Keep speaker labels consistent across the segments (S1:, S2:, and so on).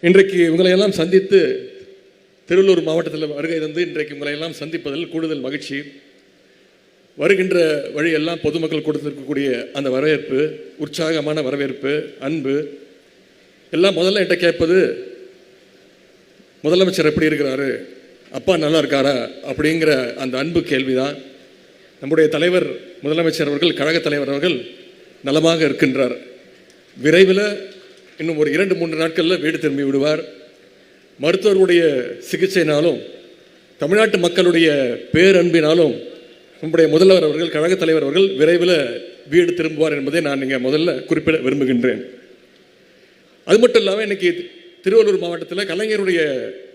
S1: இன்றைக்கு உங்களையெல்லாம் சந்தித்து திருவள்ளூர் மாவட்டத்தில் வருகை தந்து இன்றைக்கு உங்களையெல்லாம் சந்திப்பதில் கூடுதல் மகிழ்ச்சி. வருகின்ற வழியெல்லாம் பொதுமக்கள் கொடுத்திருக்கக்கூடிய அந்த வரவேற்பு உற்சாகமான வரவேற்பு அன்பு எல்லாம் முதல்ல என்கிட்ட கேட்பது முதலமைச்சர் எப்படி இருக்கிறாரு அப்பா நல்லா இருக்காரா அப்படிங்கிற அந்த அன்பு கேள்விதான். நம்முடைய தலைவர் முதலமைச்சர் அவர்கள் கழகத் தலைவர் அவர்கள் நலமாக இருக்கின்றார். விரைவில் இன்னும் ஒரு இரண்டு மூன்று நாட்களில் வீடு திரும்பி விடுவார். மருத்துவருடைய சிகிச்சைனாலும் தமிழ்நாட்டு மக்களுடைய பேரன்பினாலும் நம்முடைய முதல்வர் அவர்கள் கழகத் தலைவர் அவர்கள் விரைவில் வீடு திரும்புவார் என்பதை நான் இங்கே முதல்ல குறிப்பிட விரும்புகின்றேன். அது மட்டும் இல்லாமல் இன்னைக்கு திருவள்ளூர் மாவட்டத்தில் கலைஞருடைய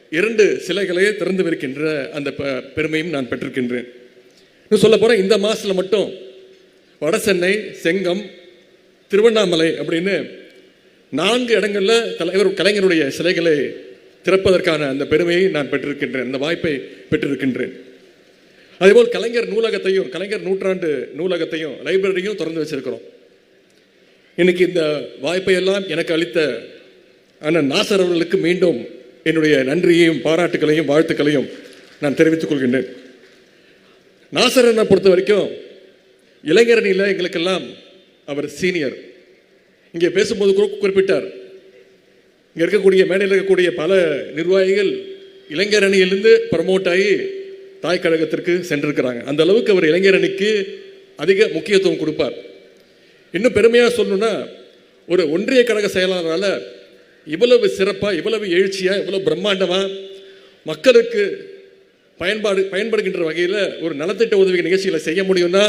S1: இரண்டு சிலைகளையே திறந்து விருக்கின்ற அந்த பெருமையும் நான் பெற்றிருக்கின்றேன். இன்னும் சொல்ல போகிறேன் இந்த மாதத்தில் மட்டும் வட சென்னை செங்கம் திருவண்ணாமலை அப்படின்னு நான்கு இடங்களில் தலைவர் கலைஞருடைய சிலைகளை திறப்பதற்கான அந்த பெருமையை நான் பெற்றிருக்கின்றேன் அந்த வாய்ப்பை பெற்றிருக்கின்றேன். அதேபோல் கலைஞர் நூலகத்தையும் கலைஞர் நூற்றாண்டு நூலகத்தையும் லைப்ரரியும் திறந்து வச்சிருக்கிறோம். இன்னைக்கு இந்த வாய்ப்பை எல்லாம் எனக்கு அளித்த அண்ணன் நாசர் அவர்களுக்கு மீண்டும் என்னுடைய நன்றியையும் பாராட்டுகளையும் வாழ்த்துக்களையும் நான் தெரிவித்துக் கொள்கின்றேன். நாசர் என்னை பொறுத்த வரைக்கும் இளைஞரணியில் எங்களுக்கெல்லாம் அவர் சீனியர். இங்கே பேசும்போது குறிப்பிட்டார். இங்கே இருக்கக்கூடிய மேடையில் இருக்கக்கூடிய பல நிர்வாகிகள் இளைஞர் அணியிலிருந்து ப்ரமோட் ஆகி தாய் கழகத்திற்கு சென்றிருக்கிறாங்க. அந்த அளவுக்கு அவர் இளைஞர் அணிக்கு அதிக முக்கியத்துவம் கொடுப்பார். இன்னும் பெருமையாக சொல்லணும்னா ஒரு ஒன்றிய கழக செயலாளரால் இவ்வளவு சிறப்பாக இவ்வளவு எழுச்சியாக இவ்வளவு பிரம்மாண்டமாக மக்களுக்கு பயன்பாடு பயன்படுகின்ற வகையில் ஒரு நலத்திட்ட உதவி நிகழ்ச்சிகளை செய்ய முடியும்னா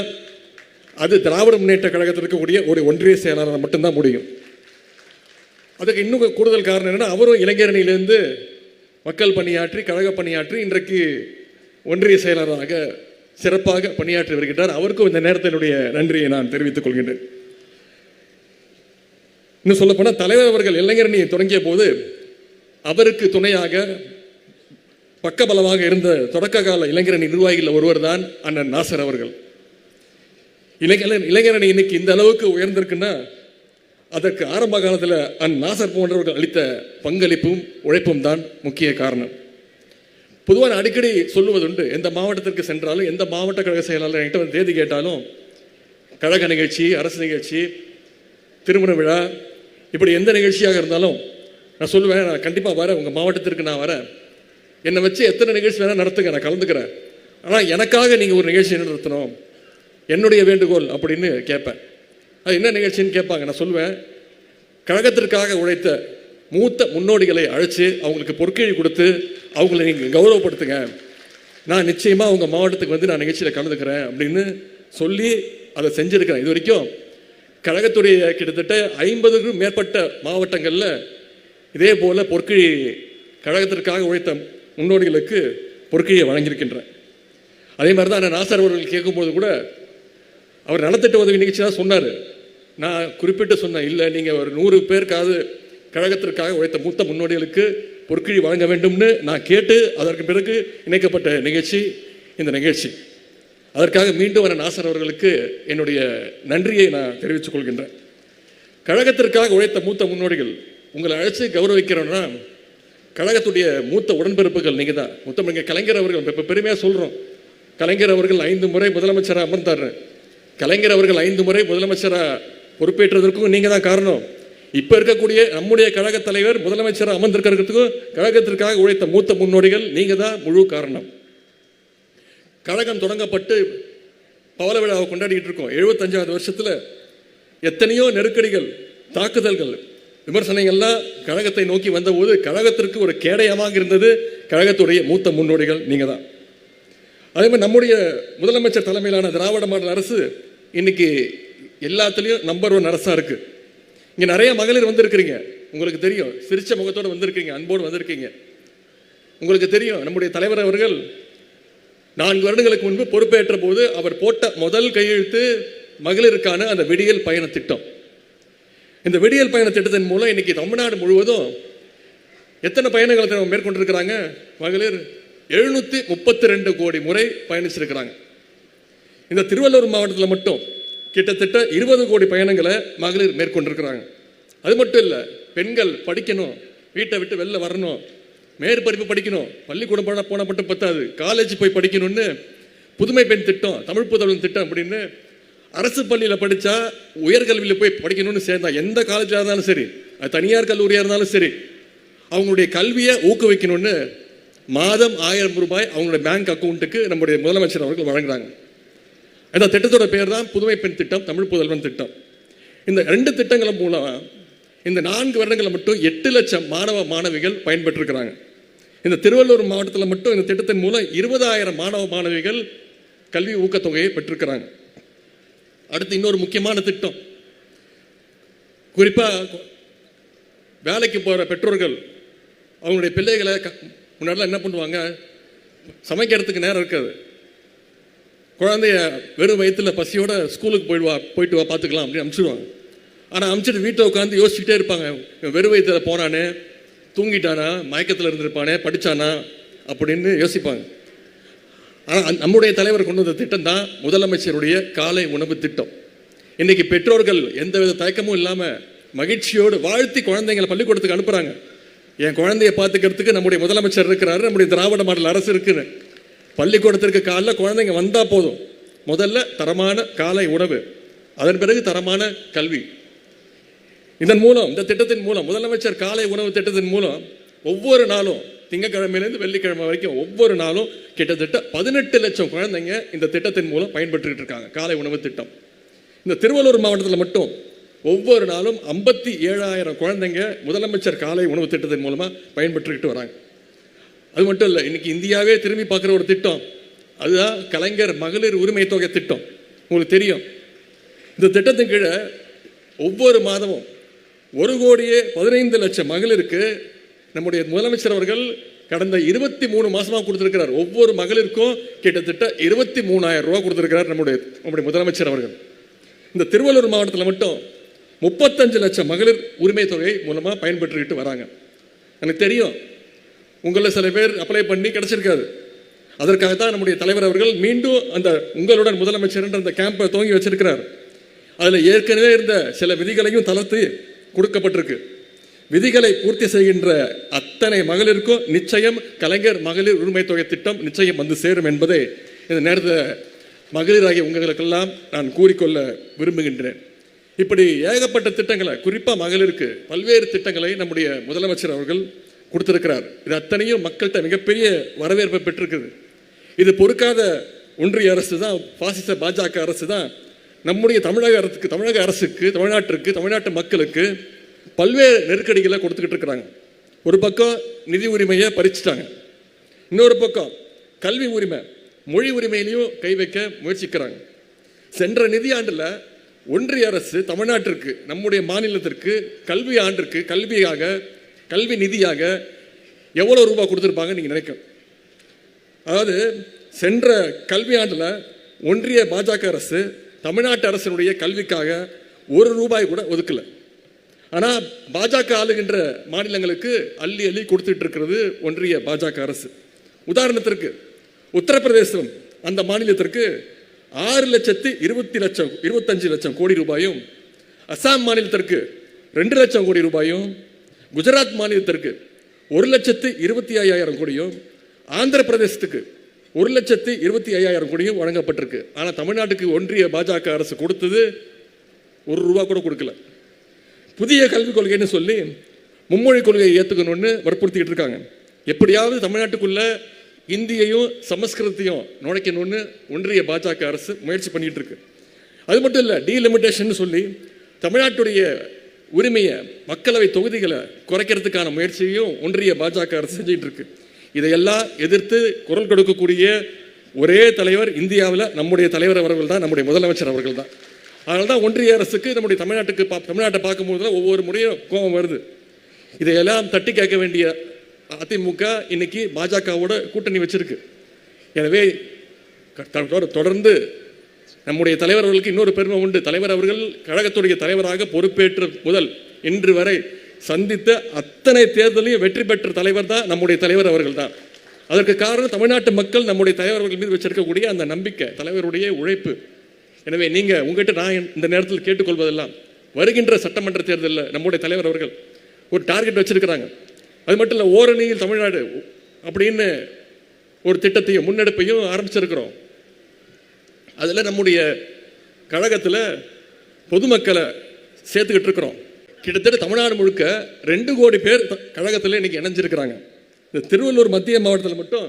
S1: அது திராவிட முன்னேற்ற கழகத்தில் இருக்கக்கூடிய ஒரு ஒன்றிய செயலாளர் மட்டும்தான் முடியும். அதுக்கு இன்னும் கூடுதல் காரணம் என்னென்னா அவரும் இளைஞரணியிலேருந்து மக்கள் பணியாற்றி கழக பணியாற்றி இன்றைக்கு ஒன்றிய செயலாளராக சிறப்பாக பணியாற்றி வருகின்றார். அவருக்கும் இந்த நேரத்தினுடைய நன்றியை நான் தெரிவித்துக் கொள்கின்றேன். இன்னும் சொல்லப்போனால் தலைவர் அவர்கள் இளைஞரணியை தொடங்கிய போது அவருக்கு துணையாக பக்கபலமாக இருந்த தொடக்க கால இளைஞரணி நிர்வாகிகள் ஒருவர் தான் அண்ணன் நாசர் அவர்கள். இளைஞர் இளைஞரணி இன்னைக்கு இந்த அளவுக்கு உயர்ந்திருக்குன்னா அதற்கு ஆரம்ப காலத்தில் அந் நாசர் போன்றவர்கள் அளித்த பங்களிப்பும் உழைப்பும் தான் முக்கிய காரணம். பொதுவாக நான் அடிக்கடி சொல்லுவதுண்டு எந்த மாவட்டத்திற்கு சென்றாலும் எந்த மாவட்ட கழக செயலாளர் என்கிட்ட வந்து தேதி கேட்டாலும் கழக நிகழ்ச்சி அரசு நிகழ்ச்சி திருமண விழா இப்படி எந்த நிகழ்ச்சியாக இருந்தாலும் நான் சொல்லுவேன் நான் கண்டிப்பாக வரேன் உங்கள் மாவட்டத்திற்கு நான் வரேன். என்னை வச்சு எத்தனை நிகழ்ச்சி வேணால் நடத்துங்க நான் கலந்துக்கிறேன். ஆனால் எனக்காக நீங்கள் ஒரு நிகழ்ச்சி நடத்தணும். என்னுடைய வேண்டுகோள் அப்படின்னு கேட்பேன். அது என்ன நிகழ்ச்சின்னு கேட்பாங்க. நான் சொல்லுவேன் கழகத்திற்காக உழைத்த மூத்த முன்னோடிகளை அழைச்சி அவங்களுக்கு பொற்கிழி கொடுத்து அவங்கள நீங்கள் கௌரவப்படுத்துங்க. நான் நிச்சயமாக உங்கள் மாவட்டத்துக்கு வந்து நான் நிகழ்ச்சியில் கலந்துக்கிறேன் அப்படின்னு சொல்லி அதை செஞ்சுருக்கிறேன். இது வரைக்கும் கழகத்துடைய கிட்டத்தட்ட ஐம்பதுக்கும் மேற்பட்ட மாவட்டங்களில் இதே போல் பொற்கிழி கழகத்திற்காக உழைத்த முன்னோடிகளுக்கு பொற்கிழியை வழங்கியிருக்கின்றேன். அதே மாதிரி தான் நான் நாசர் அவர்கள் கேட்கும்போது கூட அவர் நலத்திட்ட உதவி நிகழ்ச்சி தான் சொன்னார். நான் குறிப்பிட்டு சொன்னேன் இல்லை நீங்கள் ஒரு நூறு பேருக்காவது கழகத்திற்காக உழைத்த மூத்த முன்னோடிகளுக்கு பொற்கிழி வழங்க வேண்டும்னு நான் கேட்டு அதற்கு பிறகு இணைக்கப்பட்ட நிகழ்ச்சி இந்த நிகழ்ச்சி. அதற்காக மீண்டும் வர நாசர் அவர்களுக்கு என்னுடைய நன்றியை நான் தெரிவித்துக் கொள்கின்றேன். கழகத்திற்காக உழைத்த மூத்த முன்னோடிகள் உங்களை அழைச்சி கௌரவிக்கிறோன்னா கழகத்துடைய மூத்த உடன்பிறப்புகள் நீங்கள் தான். முத்தமிழங்க கலைஞர் அவர்கள் இப்போ பெருமையாக சொல்கிறோம் கலைஞர் அவர்கள் ஐந்து முறை முதலமைச்சராக அமர்ந்தார். கலைஞர் அவர்கள் ஐந்து முறை முதலமைச்சராக பொறுப்பேற்றதற்கும் நீங்கள் தான் காரணம். இப்போ இருக்கக்கூடிய நம்முடைய கழக தலைவர் முதலமைச்சராக அமர்ந்திருக்கிறதுக்கும் கழகத்திற்காக உழைத்த மூத்த முன்னோடிகள் நீங்கள் தான் முழு காரணம். கழகம் தொடங்கப்பட்டு பவள விழாவை கொண்டாடிட்டு இருக்கோம். எழுபத்தஞ்சாவது வருஷத்தில் எத்தனையோ நெருக்கடிகள் தாக்குதல்கள் விமர்சனங்கள்லாம் கழகத்தை நோக்கி வந்தபோது கழகத்திற்கு ஒரு கேடயமாக இருந்தது கழகத்துடைய மூத்த முன்னோடிகள் நீங்கள் தான். அதே மாதிரி நம்முடைய முதலமைச்சர் தலைமையிலான திராவிட மாடல் அரசு இன்னைக்கு எல்லாத்துலேயும் நம்பர் ஒன் அரசாக இருக்குது இங்கே நிறைய மகளிர் வந்திருக்கிறீங்க. உங்களுக்கு தெரியும். சிரிச்ச முகத்தோடு வந்திருக்கீங்க அன்போடு வந்திருக்கீங்க. உங்களுக்கு தெரியும். நம்முடைய தலைவர் அவர்கள் நான்கு வருடங்களுக்கு முன்பு பொறுப்பேற்ற போது அவர் போட்ட முதல் கையெழுத்து மகளிருக்கான அந்த விடியல் பயண திட்டம். இந்த விடியல் பயண திட்டத்தின் மூலம் இன்னைக்கு தமிழ்நாடு முழுவதும் எத்தனை பயணங்களை மேற்கொண்டிருக்கிறாங்க? மகளிர் எழுநூத்தி முப்பத்தி ரெண்டு கோடி முறை பயணிச்சிருக்கிறாங்க. இந்த திருவள்ளூர் மாவட்டத்தில் மட்டும் கிட்டத்தட்ட இருபது கோடி பயணங்களை மகளிர் மேற்கொண்டிருக்கிறாங்க. அது மட்டும் இல்லை பெண்கள் படிக்கணும் வீட்டை விட்டு வெளில வரணும் மேற்படிப்பு படிக்கணும் பள்ளிக்கூடம் போனால் போன மட்டும் பத்தாது காலேஜ் போய் படிக்கணும்னு புதுமை பெண் திட்டம் தமிழ் புதல்வன் திட்டம் அப்படின்னு அரசு பள்ளியில் படித்தா உயர்கல்வியில் போய் படிக்கணும்னு சேர்ந்தா எந்த காலேஜாக இருந்தாலும் சரி அது தனியார் கல்லூரியாக இருந்தாலும் சரி அவங்களுடைய கல்வியை ஊக்குவிக்கணும்னு மாதம் ஆயிரம் ரூபாய் அவங்களுடைய பேங்க் அக்கௌண்ட்டுக்கு நம்முடைய முதலமைச்சர் அவர்கள் வழங்குறாங்க. அந்த திட்டத்தோட பேர் தான் புதுமை பெண் திட்டம் தமிழ் புதல்வன் திட்டம். இந்த ரெண்டு திட்டங்கள் மூலம் இந்த நான்கு வருடங்களில் மட்டும் எட்டு லட்சம் மாணவ மாணவிகள் பயன்பெற்றிருக்கிறாங்க. இந்த திருவள்ளூர் மாவட்டத்தில் மட்டும் இந்த திட்டத்தின் மூலம் இருபதாயிரம் மாணவ மாணவிகள் கல்வி ஊக்கத்தொகையை பெற்றிருக்கிறாங்க. அடுத்து இன்னொரு முக்கியமான திட்டம். குறிப்பாக வேலைக்கு போகிற பெற்றோர்கள் அவங்களுடைய பிள்ளைகளை க- முன்னாடிலாம் என்ன பண்ணுவாங்க? சமைக்கிறதுக்கு நேரம் இருக்காது. குழந்தைய வெறும் வயித்துல பசியோட ஸ்கூலுக்கு போயிடுவா போயிட்டு வா பார்த்துக்கலாம் அப்படின்னு அனுப்பிச்சிடுவாங்க ஆனால் அனுப்பிச்சிட்டு வீட்டில் உட்காந்து யோசிச்சுட்டே இருப்பாங்க. வெறும் வயித்துல போனானே தூங்கிட்டானா மயக்கத்தில் இருந்திருப்பானே படித்தானா அப்படின்னு யோசிப்பாங்க. ஆனால் நம்முடைய தலைவர் கொண்டு வந்த திட்டம் தான் முதலமைச்சருடைய காலை உணவு திட்டம். இன்றைக்கி பெற்றோர்கள் எந்தவித தயக்கமும் இல்லாமல் மகிழ்ச்சியோடு வாழ்த்தி குழந்தைங்களை பள்ளிக்கூடத்துக்கு அனுப்புகிறாங்க என் குழந்தைய பார்த்துக்கிறதுக்கு நம்முடைய முதலமைச்சர் இருக்கிறாரு நம்முடைய திராவிட மாடல் அரசு இருக்குன்னு. பள்ளிக்கூடத்திற்கு காலைல குழந்தைங்க வந்தால் போதும். முதல்ல தரமான காலை உணவு அதன் பிறகு தரமான கல்வி. இதன் மூலம் இந்த திட்டத்தின் மூலம் முதலமைச்சர் காலை உணவு திட்டத்தின் மூலம் ஒவ்வொரு நாளும் திங்கக்கிழமையிலேருந்து வெள்ளிக்கிழமை வரைக்கும் ஒவ்வொரு நாளும் கிட்டத்தட்ட பதினெட்டு லட்சம் குழந்தைங்க இந்த திட்டத்தின் மூலம் பயன்பெற்றுக்கிட்டு இருக்காங்க காலை உணவு திட்டம். இந்த திருவள்ளூர் மாவட்டத்தில் மட்டும் ஒவ்வொரு நாளும் ஐம்பத்தி ஏழாயிரம் குழந்தைங்க முதலமைச்சர் காலை உணவு திட்டத்தின் மூலமாக பயன்பெற்றுக்கிட்டு வராங்க. அது மட்டும் இல்லை இன்னைக்கு இந்தியாவே திரும்பி பார்க்குற ஒரு திட்டம். அதுதான் கலைஞர் மகளிர் உரிமை தொகை திட்டம். உங்களுக்கு தெரியும். இந்த திட்டத்தின் கீழே ஒவ்வொரு மாதமும் ஒரு கோடியே பதினைந்து லட்சம் மகளிருக்கு நம்முடைய முதலமைச்சர் அவர்கள் கடந்த இருபத்தி மூணு மாசமாக கொடுத்திருக்கிறார். ஒவ்வொரு மகளிருக்கும் கிட்டத்தட்ட இருபத்தி மூணாயிரம் ரூபா கொடுத்திருக்கிறார் நம்முடைய நம்முடைய முதலமைச்சர் அவர்கள். இந்த திருவள்ளூர் மாவட்டத்தில் மட்டும் முப்பத்தஞ்சு லட்சம் மகளிர் உரிமை தொகை மூலமாக பயன்பெற்றுக்கிட்டு வராங்க. எனக்கு தெரியும். உங்களில் சில பேர் அப்ளை பண்ணி கிடைச்சிருக்காது அதற்காகத்தான் நம்முடைய தலைவர் அவர்கள் மீண்டும் அந்த உங்களுடன் முதலமைச்சர் என்ற அந்த கேம்பை துவங்கி வச்சிருக்கிறார். அதில் ஏற்கனவே இருந்த சில விதிகளையும் தளர்த்து கொடுக்கப்பட்டிருக்கு. விதிகளை பூர்த்தி செய்கின்ற அத்தனை மகளிருக்கும் நிச்சயம் கலைஞர் மகளிர் உரிமை தொகை திட்டம் நிச்சயம் வந்து சேரும் என்பதை இந்த நேரத்தில் மகளிராகிய உங்களுக்கெல்லாம் நான் கூறிக்கொள்ள விரும்புகின்றேன். இப்படி ஏகப்பட்ட திட்டங்களை குறிப்பாக மகளிருக்கு பல்வேறு திட்டங்களை நம்முடைய முதலமைச்சர் அவர்கள் கொடுத்திருக்கிறார். இது அத்தனையும் மக்கள்கிட்ட மிகப்பெரிய வரவேற்பை பெற்றிருக்குது. இது பொறுக்காத ஒன்றிய அரசு தான் பாசிச பாஜக அரசு தான். நம்முடைய தமிழக அரசுக்கு தமிழக அரசுக்கு தமிழ்நாட்டிற்கு தமிழ்நாட்டு மக்களுக்கு பல்வேறு நெருக்கடிகளை கொடுத்துக்கிட்டு இருக்கிறாங்க. ஒரு பக்கம் நிதி உரிமையை பறிச்சிட்டாங்க. இன்னொரு பக்கம் கல்வி உரிமை மொழி உரிமையிலையும் கை வைக்க முயற்சிக்கிறாங்க. சென்ற நிதியாண்டில் ஒன்றிய அரசு தமிழ்நாட்டிற்கு நம்முடைய மாநிலத்திற்கு கல்வி ஆண்டிற்கு கல்வியாக கல்வி நிதியாக எவ்வளோ ரூபாய் கொடுத்துருப்பாங்க நீங்கள் நினைக்கும் அதாவது சென்ற கல்வி ஆண்டில் ஒன்றிய பாஜக அரசு தமிழ்நாட்டு அரசினுடைய கல்விக்காக ஒரு ரூபாய் கூட ஒதுக்கல. ஆனால் பாஜக ஆளுகின்ற மாநிலங்களுக்கு அள்ளி அள்ளி கொடுத்துட்டு இருக்கிறது ஒன்றிய பாஜக அரசு. உதாரணத்திற்கு உத்தரப்பிரதேசம் அந்த மாநிலத்திற்கு ஆறு லட்சத்து இருபத்தி லட்சம் இருபத்தஞ்சு லட்சம் கோடி ரூபாயும் அசாம் மாநிலத்திற்கு ரெண்டு லட்சம் கோடி ரூபாயும் குஜராத் மாநிலத்திற்கு ஒரு லட்சத்து இருபத்தி ஐயாயிரம் கோடியும் ஆந்திர பிரதேசத்துக்கு ஒரு லட்சத்து இருபத்தி ஐயாயிரம் கோடியும் வழங்கப்பட்டிருக்கு. ஆனால் தமிழ்நாட்டுக்கு ஒன்றிய பாஜக அரசு கொடுத்தது ஒரு ரூபா கூட கொடுக்கல. புதிய கல்விக் கொள்கைன்னு சொல்லி மும்மொழி கொள்கையை ஏற்றுக்கணும்னு வற்புறுத்திக்கிட்டு இருக்காங்க. எப்படியாவது தமிழ்நாட்டுக்குள்ளே இந்தியையும் சமஸ்கிருதத்தையும் நுழைக்கணும்னு ஒன்றிய பாஜக அரசு முயற்சி பண்ணிகிட்டு இருக்கு. அது மட்டும் இல்லை டீலிமிட்டேஷன் சொல்லி தமிழ்நாட்டுடைய உரிமையை மக்களவை தொகுதிகளை குறைக்கிறதுக்கான முயற்சியையும் ஒன்றிய பாஜக அரசு செஞ்சிட்டு இருக்கு. இதையெல்லாம் எதிர்த்து குரல் கொடுக்கக்கூடிய ஒரே தலைவர் இந்தியாவில் நம்முடைய தலைவர் அவர்கள் தான் நம்முடைய முதலமைச்சர் அவர்கள் தான். அதனால தான் ஒன்றிய அரசுக்கு நம்முடைய தமிழ்நாட்டுக்கு பா தமிழ்நாட்டை பார்க்கும்போது தான் ஒவ்வொரு முறையும் கோபம் வருது. இதையெல்லாம் தட்டி கேட்க வேண்டிய அதிமுக இன்னைக்கு பாஜகவோட கூட்டணி வச்சிருக்கு. எனவே க- தொடர்ந்து நம்முடைய தலைவர் அவர்களுக்கு இன்னொரு பெருமை உண்டு. தலைவர் அவர்கள் கழகத்துடைய தலைவராக பொறுப்பேற்ற முதல் இன்று வரை சந்தித்த அத்தனை தேர்தலையும் வெற்றி பெற்ற தலைவர் தான் நம்முடைய தலைவர் அவர்கள் தான் அதற்கு காரணம் தமிழ்நாட்டு மக்கள் நம்முடைய தலைவர்கள் மீது வச்சிருக்கக்கூடிய அந்த நம்பிக்கை தலைவருடைய உழைப்பு. எனவே நீங்கள் உங்ககிட்ட நான் இந்த நேரத்தில் கேட்டுக்கொள்வதெல்லாம் வருகின்ற சட்டமன்ற தேர்தலில் நம்முடைய தலைவர் அவர்கள் ஒரு டார்கெட் வச்சிருக்கிறாங்க. அது மட்டும் இல்லை ஓரணியில் தமிழ்நாடு அப்படின்னு ஒரு திட்டத்தையும் முன்னெடுப்பையும் ஆரம்பிச்சிருக்கிறோம். அதில் நம்முடைய கழகத்தில் பொதுமக்களை சேர்த்துக்கிட்டு இருக்கிறோம். கிட்டத்தட்ட தமிழ்நாடு முழுக்க ரெண்டு கோடி பேர் கழகத்தில் இன்றைக்கி இணைஞ்சிருக்கிறாங்க. இந்த திருவள்ளூர் மத்திய மாவட்டத்தில் மட்டும்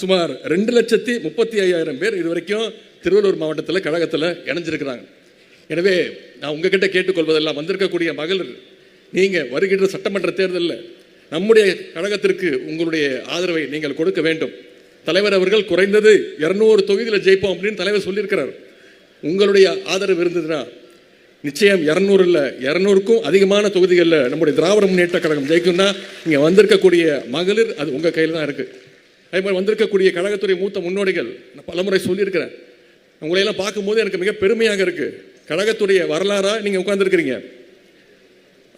S1: சுமார் ரெண்டு லட்சத்தி முப்பத்தி ஐயாயிரம் பேர் இது வரைக்கும் திருவள்ளூர் மாவட்டத்தில் கழகத்தில் இணைஞ்சிருக்கிறாங்க. எனவே நான் உங்ககிட்ட கேட்டுக்கொள்வதெல்லாம் வந்திருக்கக்கூடிய மகளிர் நீங்கள் வருகின்ற சட்டமன்ற தேர்தலில் நம்முடைய கழகத்திற்கு உங்களுடைய ஆதரவை நீங்கள் கொடுக்க வேண்டும். தலைவர் அவர்கள் குறைந்தது இரநூறு தொகுதியில் ஜெயிப்போம் அப்படின்னு தலைவர் சொல்லியிருக்கிறார். உங்களுடைய ஆதரவு இருந்ததுன்னா நிச்சயம் இரநூறு இல்லை இரநூறுக்கும் அதிகமான தொகுதிகளில் நம்முடைய திராவிட முன்னேற்ற கழகம் ஜெயிக்கும்னா இங்கே வந்திருக்கக்கூடிய மகளிர் அது உங்கள் கையில் தான் இருக்குது அதே மாதிரி வந்திருக்கக்கூடிய கழகத்துடைய மூத்த முன்னோடிகள் நான் பலமுறை சொல்லியிருக்கிறேன். உங்களையெல்லாம் பார்க்கும்போது எனக்கு மிக பெருமையாக இருக்குது கழகத்துடைய வரலாறாக நீங்கள் உட்காந்துருக்கிறீங்க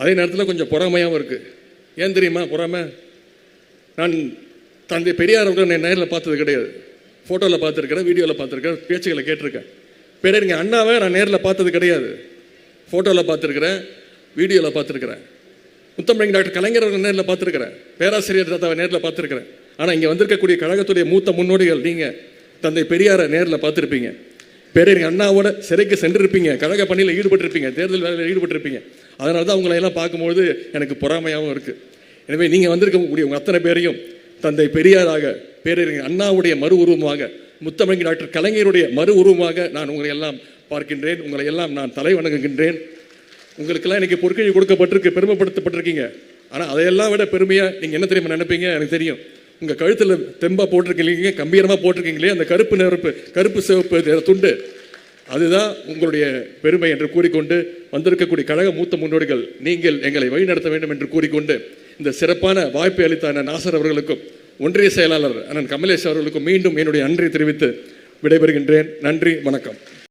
S1: அதே நேரத்தில் கொஞ்சம் பொறாமையாகவும் இருக்குது ஏன் தெரியுமா பொறாமை? நான் தந்தை பெரியார் அவர்கள் நான் நேரில் பார்த்தது கிடையாது. ஃபோட்டோவில் பார்த்துருக்கிறேன் வீடியோவில் பார்த்துருக்கேன் பேச்சுகளை கேட்டிருக்கேன். பேரறிஞர் அண்ணாவை நான் நேரில் பார்த்தது கிடையாது. ஃபோட்டோவில் பார்த்துருக்கிறேன் வீடியோவில் பார்த்துருக்கிறேன். முத்தமிழ் டாக்டர் கலைஞர் அவர்கள் நேரில் பார்த்துருக்கிறேன். பேராசிரியர் தாத்தாவை நேரில் பார்த்துருக்கிறேன். ஆனால் இங்கே வந்திருக்கக்கூடிய கழகத்துடைய மூத்த முன்னோடிகள் நீங்கள் தந்தை பெரியாரை நேரில் பார்த்துருப்பீங்க. பெரிய அண்ணாவோட சிறைக்கு சென்றிருப்பீங்க கழக பணியில் ஈடுபட்டிருப்பீங்க தேர்தல் வேலையில் ஈடுபட்டிருப்பீங்க. அதனால தான் உங்களை எல்லாம் பார்க்கும்போது எனக்கு பொறாமையாகவும் இருக்குது எனவே நீங்கள் வந்திருக்கக்கூடிய உங்கள் அத்தனை பேரையும் தந்தை பெரியாராக பேரறிஞர் அண்ணாவுடைய மறு உருவமாக முத்தமிழ் டாக்டர் கலைஞருடைய மறு உருவமாக நான் உங்களை எல்லாம் பார்க்கின்றேன். உங்களை எல்லாம் நான் தலை வணங்குகின்றேன். உங்களுக்கெல்லாம் இன்றைக்கி பொற்கழி கொடுக்கப்பட்டிருக்கு பெருமைப்படுத்தப்பட்டிருக்கீங்க. ஆனால் அதையெல்லாம் விட பெருமையாக நீங்கள் என்ன தெரியுமா நினைப்பீங்க? எனக்கு தெரியும். உங்கள் கழுத்தில் தெம்பாக போட்டிருக்கீங்க கம்பீரமாக போட்டிருக்கீங்களே அந்த கருப்பு நெருப்பு கருப்பு சிவப்பு துண்டு. அதுதான் உங்களுடைய பெருமை என்று கூறிக்கொண்டு வந்திருக்கக்கூடிய கழக மூத்த முன்னோடிகள் நீங்கள் எங்களை வழிநடத்த வேண்டும் என்று கூறிக்கொண்டு இந்த சிறப்பான வாய்ப்பை அளித்த நாசர் அவர்களுக்கும் ஒன்றிய செயலாளர் அண்ணன் கமலேஷ் அவர்களுக்கும் மீண்டும் என்னுடைய நன்றி தெரிவித்து விடைபெறுகின்றேன். நன்றி வணக்கம்.